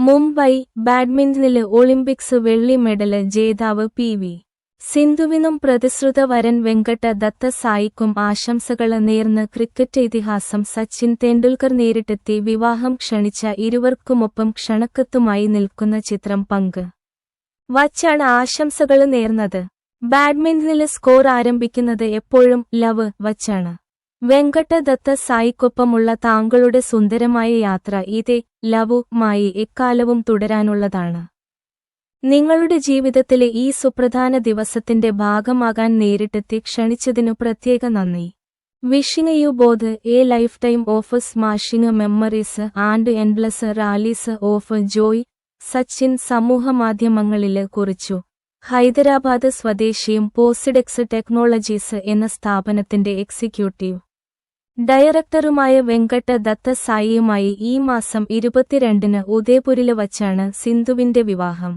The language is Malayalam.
മുംബൈ ബാഡ്മിന്റണിൽ ഒളിമ്പിക്സ് വെള്ളി മെഡൽ ജേതാവ് പി വി. സിന്ധുവിനും പ്രതിശ്രുത വരൻ വെങ്കട്ട ദത്ത സായിക്കും ആശംസകൾ നേർന്ന് ക്രിക്കറ്റ് ഇതിഹാസം സച്ചിൻ തെണ്ടുൽക്കർ നേരിട്ടെത്തി വിവാഹം ക്ഷണിച്ച ഇരുവർക്കുമൊപ്പം ക്ഷണക്കത്തുമായി നിൽക്കുന്ന ചിത്രം പങ്ക്. വച്ചാണ് ആശംസകൾ നേർന്നത്. ബാഡ്മിന്റണിൽ സ്കോർ ആരംഭിക്കുന്നത് എപ്പോഴും ലവ് വച്ചാണ്. വെങ്കട്ട ദത്ത സായിക്കൊപ്പമുള്ള താങ്കളുടെ സുന്ദരമായ യാത്ര ഇതേ ലവുമായി എക്കാലവും തുടരാനുള്ളതാണ്. നിങ്ങളുടെ ജീവിതത്തിലെ ഈ സുപ്രധാന ദിവസത്തിന്റെ ഭാഗമാകാൻ നേരിട്ടെത്തി ക്ഷണിച്ചതിനു പ്രത്യേക നന്ദി. Wishing you both a lifetime of smashing memories and endless rallies of joy Sachin സമൂഹമാധ്യമങ്ങളിൽ കുറിച്ചു. ഹൈദരാബാദ് സ്വദേശിയും പോസിഡെക്സ് ടെക്നോളജീസ് എന്ന സ്ഥാപനത്തിന്റെ എക്സിക്യൂട്ടീവ്. ഡയറക്ടറുമായ വെങ്കട്ട ദത്ത സായിയുമായി ഈ മാസം ഇരുപത്തിരണ്ടിന് ഉദയപുരിൽ വച്ചാണ് സിന്ധുവിന്റെ വിവാഹം.